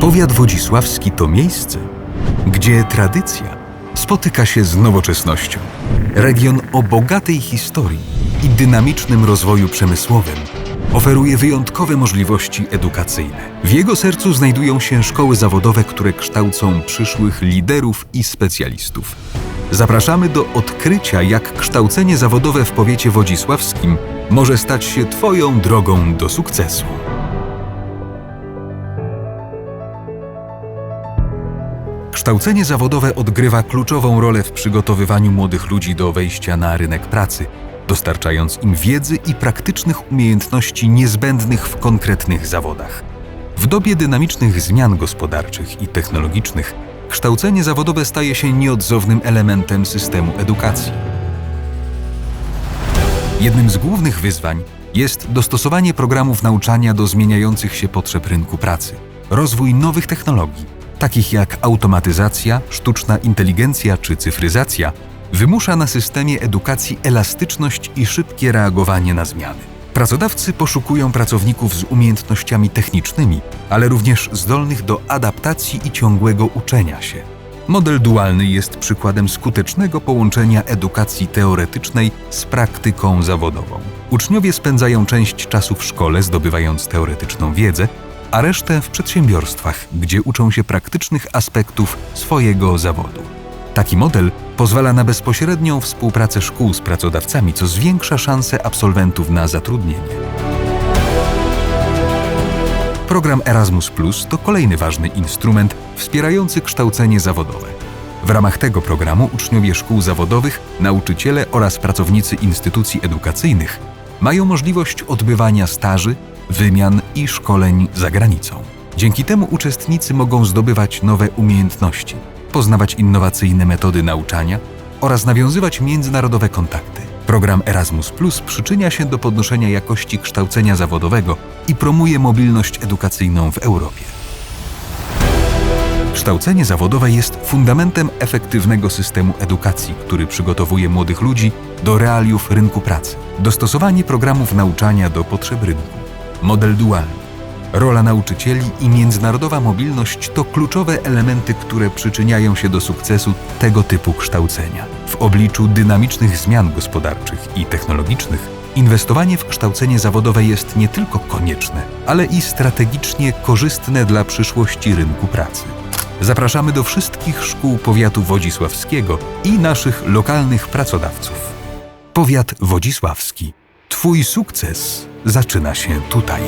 Powiat wodzisławski to miejsce, gdzie tradycja spotyka się z nowoczesnością. Region o bogatej historii i dynamicznym rozwoju przemysłowym oferuje wyjątkowe możliwości edukacyjne. W jego sercu znajdują się szkoły zawodowe, które kształcą przyszłych liderów i specjalistów. Zapraszamy do odkrycia, jak kształcenie zawodowe w powiecie wodzisławskim może stać się Twoją drogą do sukcesu. Kształcenie zawodowe odgrywa kluczową rolę w przygotowywaniu młodych ludzi do wejścia na rynek pracy, dostarczając im wiedzy i praktycznych umiejętności niezbędnych w konkretnych zawodach. W dobie dynamicznych zmian gospodarczych i technologicznych, kształcenie zawodowe staje się nieodzownym elementem systemu edukacji. Jednym z głównych wyzwań jest dostosowanie programów nauczania do zmieniających się potrzeb rynku pracy, rozwój nowych technologii, takich jak automatyzacja, sztuczna inteligencja czy cyfryzacja, wymusza na systemie edukacji elastyczność i szybkie reagowanie na zmiany. Pracodawcy poszukują pracowników z umiejętnościami technicznymi, ale również zdolnych do adaptacji i ciągłego uczenia się. Model dualny jest przykładem skutecznego połączenia edukacji teoretycznej z praktyką zawodową. Uczniowie spędzają część czasu w szkole zdobywając teoretyczną wiedzę, a resztę w przedsiębiorstwach, gdzie uczą się praktycznych aspektów swojego zawodu. Taki model pozwala na bezpośrednią współpracę szkół z pracodawcami, co zwiększa szanse absolwentów na zatrudnienie. Program Erasmus Plus to kolejny ważny instrument wspierający kształcenie zawodowe. W ramach tego programu uczniowie szkół zawodowych, nauczyciele oraz pracownicy instytucji edukacyjnych mają możliwość odbywania staży, wymian i szkoleń za granicą. Dzięki temu uczestnicy mogą zdobywać nowe umiejętności, poznawać innowacyjne metody nauczania oraz nawiązywać międzynarodowe kontakty. Program Erasmus Plus przyczynia się do podnoszenia jakości kształcenia zawodowego i promuje mobilność edukacyjną w Europie. Kształcenie zawodowe jest fundamentem efektywnego systemu edukacji, który przygotowuje młodych ludzi do realiów rynku pracy. Dostosowanie programów nauczania do potrzeb rynku. Model dualny. Rola nauczycieli i międzynarodowa mobilność to kluczowe elementy, które przyczyniają się do sukcesu tego typu kształcenia. W obliczu dynamicznych zmian gospodarczych i technologicznych, inwestowanie w kształcenie zawodowe jest nie tylko konieczne, ale i strategicznie korzystne dla przyszłości rynku pracy. Zapraszamy do wszystkich szkół powiatu wodzisławskiego i naszych lokalnych pracodawców. Powiat wodzisławski. Twój sukces zaczyna się tutaj.